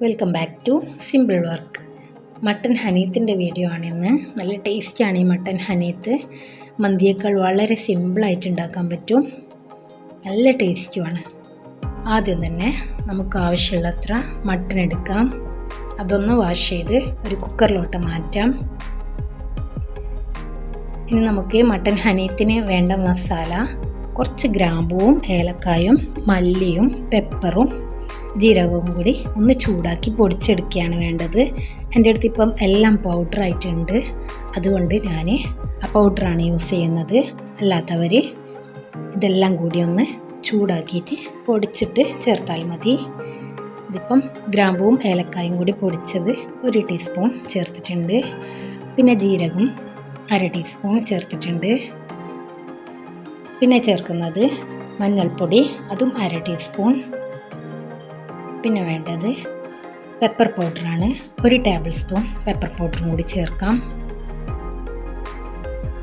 Welcome back to simple work mutton ഹനീത്തിന്റെ video ആണിന്ന്. നല്ല ടേസ്റ്റാണ് ഈ മട്ടൻ ഹനീത്ത് മന്തിയേക്കാൾ വളരെ സിമ്പിളായിട്ട് ഉണ്ടാക്കാൻ പറ്റും. നല്ല ടേസ്റ്റുമാണ് ആദ്യം തന്നെ നമുക്ക് ആവശ്യമുള്ളത്ര മട്ടൻ എടുക്കാം. അതൊന്ന് വാഷ് ചെയ്ത് ഒരു കുക്കറിലോട്ട് മാറ്റാം. ഇനി നമുക്ക് മട്ടൻ ഹനീത്തിന് വേണ്ട മസാല കുറച്ച് ഗ്രാമ്പുവും ഏലക്കായും മല്ലിയും പെപ്പറും ജീരകവും കൂടി ഒന്ന് ചൂടാക്കി പൊടിച്ചെടുക്കുകയാണ് വേണ്ടത്. എന്റെ അടുത്ത് ഇപ്പം എല്ലാം പൗഡർ ആയിട്ടുണ്ട്. അതുകൊണ്ട് ഞാൻ ആ പൗഡറാണ് യൂസ് ചെയ്യുന്നത്. അല്ലാത്തവർ ഇതെല്ലാം കൂടി ഒന്ന് ചൂടാക്കിയിട്ട് പൊടിച്ചിട്ട് ചേർത്താൽ മതി. ഇതിപ്പം ഗ്രാമ്പുവും ഏലക്കായും കൂടി പൊടിച്ചത് ഒരു ടീസ്പൂൺ ചേർത്തിട്ടുണ്ട്. പിന്നെ ജീരകം അര ടീസ്പൂൺ ചേർത്തിട്ടുണ്ട്. പിന്നെ ചേർക്കുന്നത് മഞ്ഞൾപ്പൊടി അതും അര ടീസ്പൂൺ പിന്നെ വേണ്ടത് പെപ്പർ പൗഡറാണ് ഒരു ടേബിൾ സ്പൂൺ പെപ്പർ പൗഡറും കൂടി ചേർക്കാം.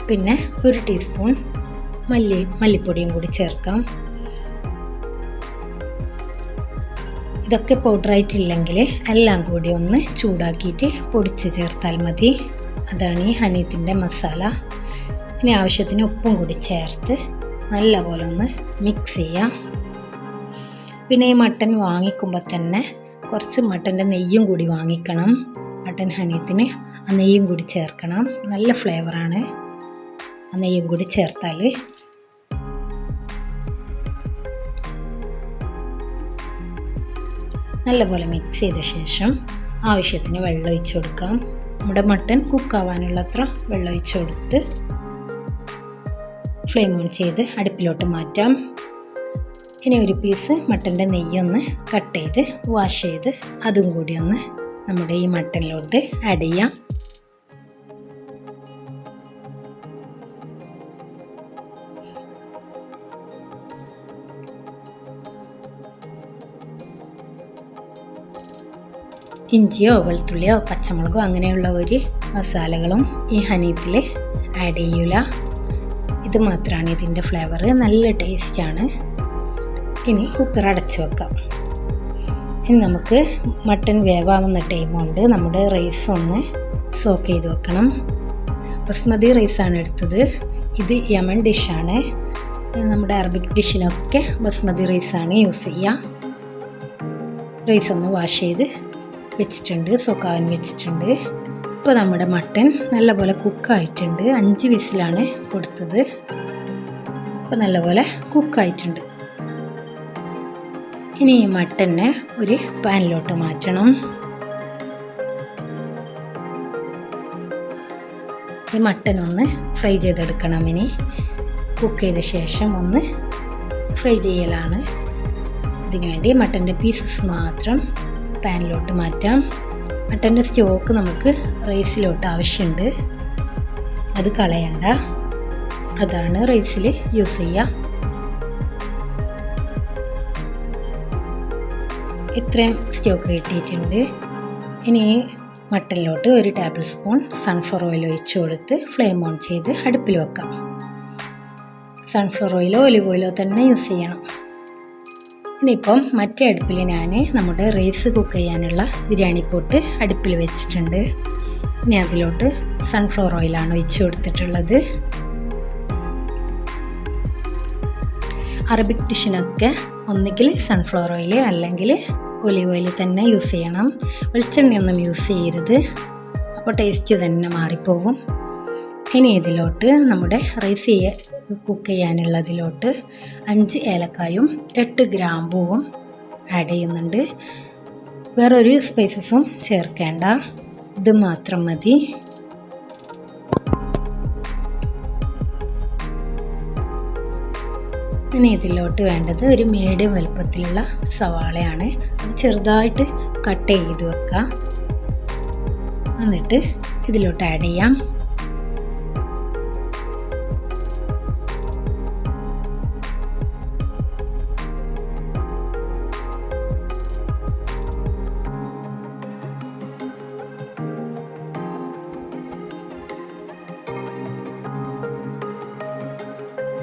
പിന്നെ ഒരു ടീസ്പൂൺ മല്ലി മല്ലിപ്പൊടിയും കൂടി ചേർക്കാം. ഇതൊക്കെ പൗഡറായിട്ടില്ലെങ്കിൽ എല്ലാം കൂടി ഒന്ന് ചൂടാക്കിയിട്ട് പൊടിച്ച് ചേർത്താൽ മതി. അതാണ് ഈ ഹനീത്തിന്റെ മസാല. ഇനി ആവശ്യത്തിന് ഉപ്പും കൂടി ചേർത്ത് നല്ലപോലെ ഒന്ന് മിക്സ് ചെയ്യാം. പിന്നെ ഈ മട്ടൻ വാങ്ങിക്കുമ്പോൾ തന്നെ കുറച്ച് മട്ടന്റെ നെയ്യും കൂടി വാങ്ങിക്കണം. മട്ടൻ ഹനീത്തിന് ആ നെയ്യും കൂടി ചേർക്കണം. നല്ല ഫ്ലേവറാണ് ആ നെയ്യും കൂടി ചേർത്താൽ നല്ലപോലെ മിക്സ് ചെയ്ത ശേഷം ആവശ്യത്തിന് വെള്ളം ഒഴിച്ചു കൊടുക്കാം. നമ്മുടെ മട്ടൻ കുക്കാവാനുള്ളത്ര വെള്ളം ഒഴിച്ചു കൊടുത്ത് ഫ്ലെയിം ഓൺ ചെയ്ത് അടുപ്പിലോട്ട് മാറ്റാം. ഇനി ഒരു പീസ് മട്ടന്റെ നെയ്യൊന്ന് കട്ട് ചെയ്ത് വാഷ് ചെയ്ത് അതും കൂടി ഒന്ന് നമ്മുടെ ഈ മട്ടനിലോട്ട് ആഡ് ചെയ്യാം. ഇഞ്ചിയോ വെളുത്തുള്ളിയോ പച്ചമുളകോ അങ്ങനെയുള്ള ഒരു മസാലകളും ഈ ഹനീത്തിൽ ആഡ് ചെയ്യൂല. ഇത് മാത്രമാണ് ഇതിന്റെ ഫ്ലേവർ നല്ല ടേസ്റ്റാണ് ഇനി കുക്കർ അടച്ചു വെക്കാം. ഇനി നമുക്ക് മട്ടൻ വേവാവുന്ന ടൈം കൊണ്ട് നമ്മുടെ റൈസ് ഒന്ന് സോക്ക് ചെയ്ത് വെക്കണം. ബസ്മതി റൈസാണ് എടുത്തത്. ഇത് യമൻ ഡിഷാണ് നമ്മുടെ അറബിക് ഡിഷിനൊക്കെ ബസ്മതി റൈസാണ് യൂസ് ചെയ്യുക റൈസ് ഒന്ന് വാഷ് ചെയ്ത് വെച്ചിട്ടുണ്ട്. സോക്കാവാൻ വെച്ചിട്ടുണ്ട്. ഇപ്പോൾ നമ്മുടെ മട്ടൻ നല്ലപോലെ കുക്കായിട്ടുണ്ട് അഞ്ച് വിസിലാണ് കൊടുത്തത്. ഇപ്പോൾ നല്ലപോലെ കുക്കായിട്ടുണ്ട് ഇനി ഈ മട്ടനെ ഒരു പാനിലോട്ട് മാറ്റണം. ഈ മട്ടൻ ഒന്ന് ഫ്രൈ ചെയ്തെടുക്കണം ഇനി. കുക്ക് ചെയ്ത ശേഷം ഒന്ന് ഫ്രൈ ചെയ്യലാണ്. ഇതിനുവേണ്ടി മട്ടന്റെ പീസസ് മാത്രം പാനിലോട്ട് മാറ്റാം. മട്ടന്റെ സ്റ്റോക്ക് നമുക്ക് റൈസിലോട്ട് ആവശ്യമുണ്ട്. അത് കളയണ്ട. അതാണ് റൈസിൽ യൂസ് ചെയ്യുക. ഇത്രയും സ്റ്റോക്ക് കിട്ടിയിട്ടുണ്ട്. ഇനി മട്ടനിലോട്ട് ഒരു ടേബിൾ സ്പൂൺ സൺഫ്ലവർ ഓയിൽ ഒഴിച്ചു കൊടുത്ത് ഫ്ലെയിം ഓൺ ചെയ്ത് അടുപ്പിൽ വെക്കാം. സൺഫ്ലവർ ഓയിലോ ഒലിവ് ഓയിലോ തന്നെ യൂസ് ചെയ്യണം. ഇനിയിപ്പം മറ്റേ അടുപ്പിൽ ഞാൻ നമ്മുടെ റൈസ് കുക്ക് ചെയ്യാനുള്ള ബിരിയാണി പോട്ട് അടുപ്പിൽ വെച്ചിട്ടുണ്ട്. ഇനി അതിലോട്ട് സൺഫ്ലവർ ഓയിലാണ് ഒഴിച്ച് കൊടുത്തിട്ടുള്ളത്. അറബിക് ഡിഷിനൊക്കെ ഒന്നുകിൽ സൺഫ്ലവർ ഓയിൽ അല്ലെങ്കിൽ ഒലിവ് ഓയിൽ തന്നെ യൂസ് ചെയ്യണം. വെളിച്ചെണ്ണയൊന്നും യൂസ് ചെയ്യരുത്. അപ്പോൾ ടേസ്റ്റ് തന്നെ മാറിപ്പോകും. ഇനി ഇതിലോട്ട് നമ്മുടെ റൈസ് ചെയ്യ കുക്ക് ചെയ്യാനുള്ളതിലോട്ട് അഞ്ച് ഏലക്കായും എട്ട് ഗ്രാമ്പൂവും ആഡ് ചെയ്യുന്നുണ്ട്. വേറൊരു സ്പൈസസും ചേർക്കേണ്ട. ഇത് മാത്രം മതി. ഇനി ഇതിലോട്ട് വേണ്ടത് ഒരു മീഡിയം വലുപ്പത്തിലുള്ള സവാളയാണ്. അത് ചെറുതായിട്ട് കട്ട് ചെയ്ത് വെക്കാം. എന്നിട്ട് ഇതിലോട്ട് ആഡ് ചെയ്യാം.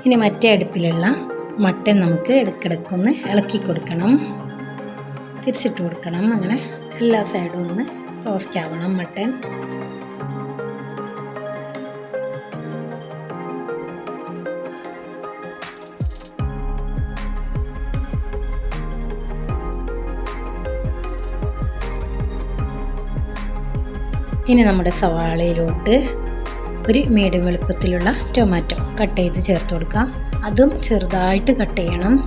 ഇനി മറ്റേ അടുപ്പിലുള്ള മട്ടൻ നമുക്ക് ഇടയ്ക്കിടയ്ക്കൊന്ന് ഇളക്കി കൊടുക്കണം. തിരിച്ചിട്ട് കൊടുക്കണം. അങ്ങനെ എല്ലാ സൈഡും ഒന്ന് റോസ്റ്റ് ആവണം മട്ടൻ. ഇനി നമ്മുടെ സവാളയിലോട്ട് ഒരു മീഡിയം വലുപ്പത്തിലുള്ള ടൊമാറ്റോ കട്ട് ചെയ്ത് ചേർത്ത് കൊടുക്കാം. അതും ചെറുതായിട്ട് കട്ട് ചെയ്യണം.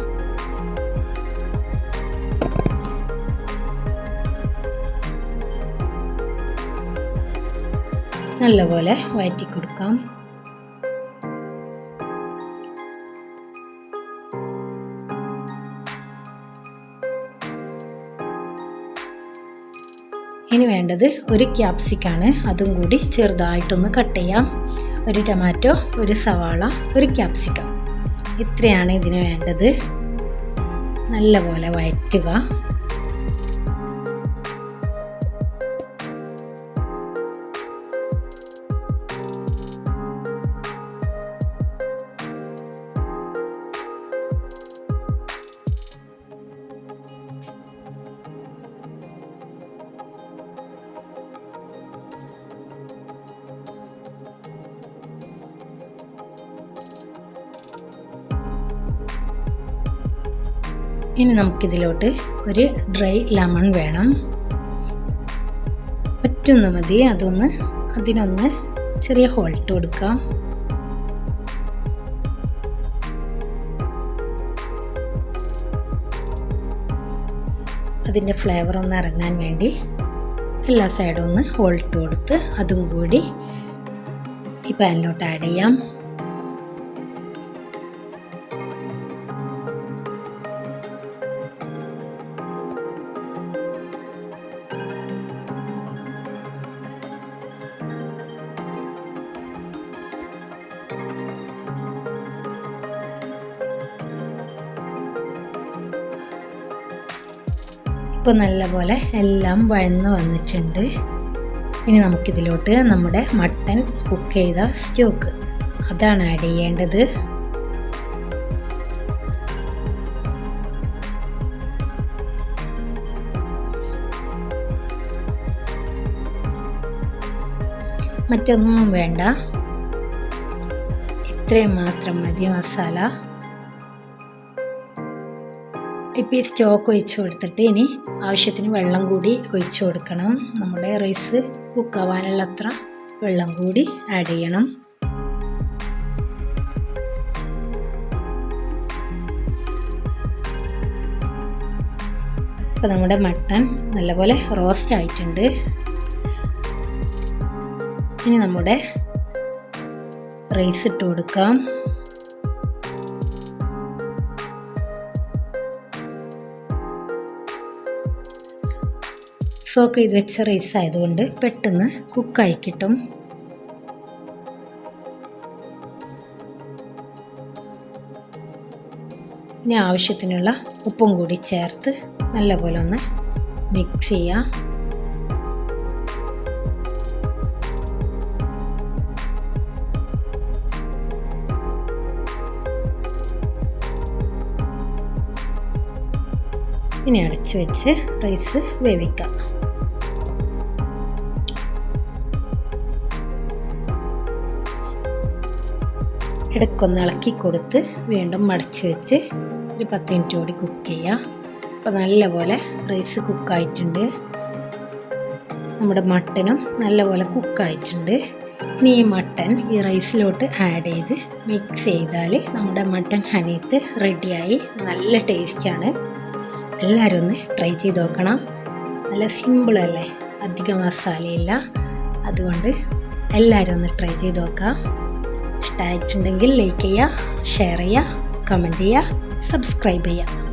നല്ലപോലെ വഴറ്റി കൊടുക്കാം. ഇനി വേണ്ടത് ഒരു ക്യാപ്സിക്കാണ്. അതും കൂടി ചെറുതായിട്ടൊന്ന് കട്ട് ചെയ്യാം. ഒരു ടൊമാറ്റോ ഒരു സവാള ഒരു ക്യാപ്സിക്കം. ഇത്രയാണ് ഇതിന് വേണ്ടത്. നല്ലപോലെ വഴറ്റുക. ഇനി നമുക്കിതിലോട്ട് ഒരു ഡ്രൈ ലെമൺ വേണം. ഒറ്റൊന്ന് മതി അതൊന്ന് അതിനൊന്ന് ചെറിയ ഹോൾട്ട് കൊടുക്കാം. അതിന്റെ ഫ്ലേവർ ഒന്ന് ഇറങ്ങാൻ വേണ്ടി എല്ലാ സൈഡും ഒന്ന് ഹോൾട്ട് കൊടുത്ത് അതും കൂടി ഈ പാനിലോട്ട് ആഡ് ചെയ്യാം. ഇപ്പോൾ നല്ലപോലെ എല്ലാം വഴന്ന് വന്നിട്ടുണ്ട്. ഇനി നമുക്കിതിലോട്ട് നമ്മുടെ മട്ടൻ കുക്ക് ചെയ്ത സ്റ്റോക്ക്. അതാണ് ആഡ് ചെയ്യേണ്ടത്. മറ്റൊന്നും വേണ്ട. ഇത്രയും മാത്രം മതി മസാല. ഇപ്പം ഈ സ്റ്റോക്ക് ഒഴിച്ചു കൊടുത്തിട്ട് ഇനി ആവശ്യത്തിന് വെള്ളം കൂടി ഒഴിച്ചു കൊടുക്കണം. നമ്മുടെ റൈസ് കുക്കാവാനുള്ള അത്ര വെള്ളം കൂടി ആഡ് ചെയ്യണം. ഇപ്പം നമ്മുടെ മട്ടൺ നല്ലപോലെ റോസ്റ്റ് ആയിട്ടുണ്ട്. ഇനി നമ്മുടെ റൈസ് ഇട്ട് കൊടുക്കാം. സോക്ക് ഇത് വെച്ച റൈസ് ആയതുകൊണ്ട് പെട്ടെന്ന് കുക്കായി കിട്ടും. ഇനി ആവശ്യത്തിനുള്ള ഉപ്പും കൂടി ചേർത്ത് നല്ലപോലെ ഒന്ന് മിക്സ് ചെയ്യാം. ഇനി അടച്ചു വെച്ച് റൈസ് വേവിക്കാം. ഇടയ്ക്കൊന്ന് ഇളക്കി കൊടുത്ത് വീണ്ടും മടച്ച് വെച്ച് ഒരു പത്ത് മിനിറ്റ് കൂടി കുക്ക് ചെയ്യാം. അപ്പോൾ നല്ലപോലെ റൈസ് കുക്കായിട്ടുണ്ട് നമ്മുടെ മട്ടനും നല്ലപോലെ കുക്കായിട്ടുണ്ട് ഇനി ഈ മട്ടൻ ഈ റൈസിലോട്ട് ആഡ് ചെയ്ത് മിക്സ് ചെയ്താൽ നമ്മുടെ മട്ടൻ ഹനീത്ത് റെഡിയായി നല്ല ടേസ്റ്റാണ് എല്ലാവരും ഒന്ന് ട്രൈ ചെയ്ത് നോക്കണം. നല്ല സിമ്പിളല്ലേ അധികം മസാലയില്ല അതുകൊണ്ട് എല്ലാവരും ഒന്ന് ട്രൈ ചെയ്ത് നോക്കാം. ഇഷ്ടമായിട്ടുണ്ടെങ്കിൽ ലൈക്ക് ചെയ്യുക ഷെയർ ചെയ്യുക കമന്റ് ചെയ്യുക സബ്സ്ക്രൈബ് ചെയ്യുക.